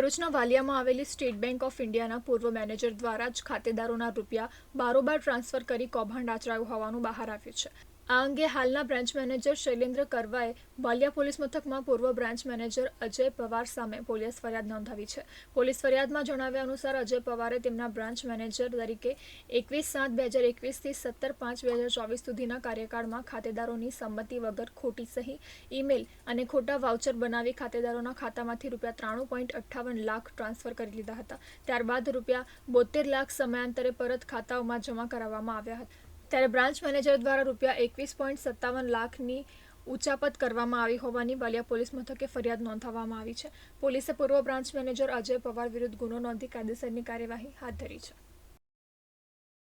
ભરૂચના વાલિયામાં આવેલી state bank of ઇન્ડિયાના પૂર્વ મેનેજર દ્વારા જ ખાતેદારોના રૂપિયા બારોબાર ટ્રાન્સફર કરી કૌભાંડ આચરાયું હોવાનું બહાર આવ્યું છે. આ અંગે હાલના બ્રાન્ચ મેનેજર શૈલેન્દ્ર કરવાએ વાલિયા પોલીસ મથકમાં પૂર્વ બ્રાન્ચ મેનેજર અજય પવાર સામે પોલીસ ફરિયાદ નોંધાવી છે. પોલીસ ફરિયાદમાં જણાવ્યા અનુસાર અજય પવારે તેમના બ્રાન્ચ મેનેજર તરીકે એકવીસ સાત બે હજાર એકવીસથી સત્તર પાંચ બે હજાર ચોવીસ સુધીના કાર્યકાળમાં ખાતેદારોની સંમતિ વગર ખોટી સહી, ઈમેલ અને ખોટા વાઉચર બનાવી ખાતેદારોના ખાતામાંથી રૂપિયા ત્રાણું પોઈન્ટ અઠ્ઠાવન લાખ ટ્રાન્સફર કરી લીધા હતા. ત્યારબાદ રૂપિયા બોતેર લાખ સમયાંતરે પરત ખાતાઓમાં જમા કરાવવામાં આવ્યા હતા. ત્યારે બ્રાન્ચ મેનેજર દ્વારા રૂપિયા એકવીસ પોઈન્ટ સત્તાવન લાખની ઉચાપત કરવામાં આવી હોવાની વાલિયા પોલીસ મથકે ફરિયાદ નોંધાવવામાં આવી છે. પોલીસે પૂર્વ બ્રાન્ચ મેનેજર અજય પવાર વિરુદ્ધ ગુનો નોંધી કાયદેસરની કાર્યવાહી હાથ ધરી છે.